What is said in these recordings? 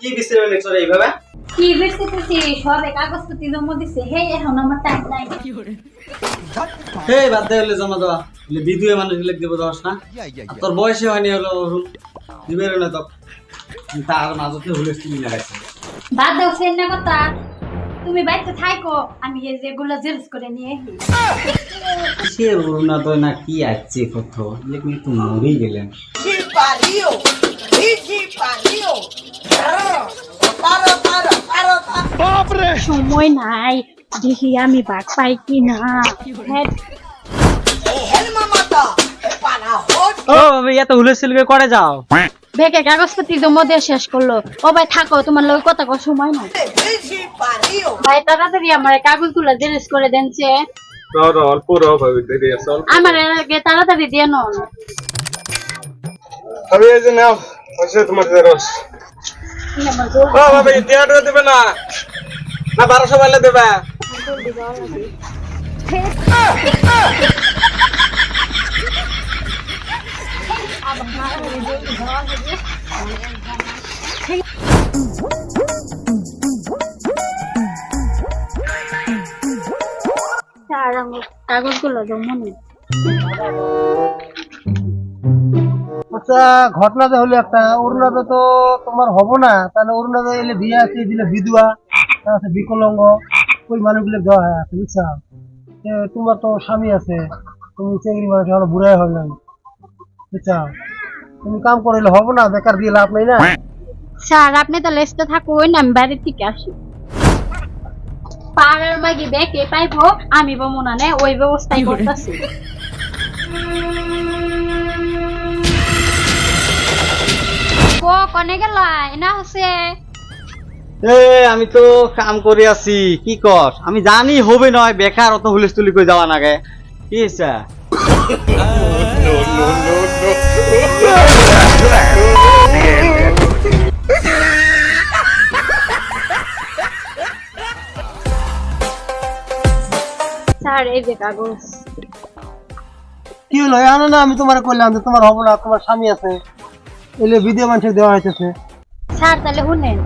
কি বিশ্রাম লিখছো রে এইভাবে? কি বেসতেছি সবে কাগজপত্র জমা দিছে। হে এখন আমার টাইম নাই। কি হে বাদ দে হলে জমা দেওয়া। বলে বিধুয়ে মানুষ লিখ দেবো দশ না। তোর বয়সে হয়নি হলো দিবের না তো তার মাঝতে হলে তুমি না গেছে। বাদ দাও সেই না কথা। তুমি বাড়িতে থাকো আমি এই যেগুলো জেরক্স করে নিয়ে আসি। সে না তো না কি আছে কত? লেকিন তো মরেই গেলেন। Que pariu! Que pariu! Para, para, para, para! সময় নাই দেখি আমি বাঘ পাই কি না! ও এত হুলস্থুল করে যাও। বেকে কাগজপত্র জমা দিয়ে শেষ করল ও ভাই থাকো তোমার লোক কথা কর সময় নাই। ভাই তাড়াতাড়ি আমার কাগজগুলো জেরক্স করে দেরি আছে আমার আগে তাড়াতাড়ি দিয়ে নন ভাবি এই যে নাও, হয়েছে তোমার জেরক্স ও ভাবি দেড় দেবে না। না, বারোশো বেলা দেবে। কাগজগুলো জমা নেই আচ্ছা ঘটনাটা হলো একটা অরুণাতে তো তোমার হব না। তাহলে অরুণাতে এলে বিয়ে আছে দিলে বিধবা তারপর আছে বিকলাঙ্গ ওই মানুষগুলো দেওয়া হয় আছে বুঝছ? তোমার তো স্বামী আছে তুমি চেংড়ি মানুষ হলো বুড়াই হবে না। বুঝছ? তুমি কাম করলে হব না বেকার দিয়ে লাভ নেই না? স্যার আপনি তো লেস্টে থাকুন আমি বাড়ির থেকে আসি। পাড়ার মাগি বেকে পাইবো আমি বমুনা নে ওই ব্যবস্থাই করতেছি। কনে গেল? না হচ্ছে এ আমি তো কাম করে আছি। কি কর আমি জানি হবে নয় বেকার অত হুলস্থুলি করে যাওয়া নাগে। কি হয়েছে স্যার এই যে কাগজ। কি হলো? না আমি তোমার করলাম যে তোমার হব না তোমার স্বামী আছে। এলে বিধবা মানুষের দেওয়া হইতেছে। স্যার তাহলে শুনেন।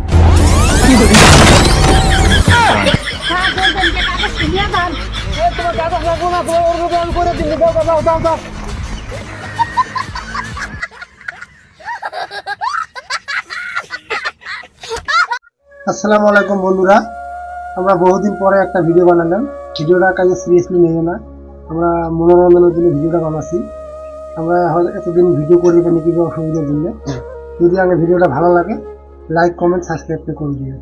আসসালামু আলাইকুম বন্ধুরা। আমরা বহুদিন পরে একটা ভিডিও বানালাম। ভিডিওটা কাজে সিরিয়াসলি নেই না। আমরা মনোরঞ্জনের জন্য ভিডিওটা বানাচ্ছি। আমরা এতদিন ভিডিও করি বা কিছু অসুবিধার জন্য যদি আমার ভিডিওটা ভালো লাগে লাইক কমেন্ট সাবস্ক্রাইব করে দিও।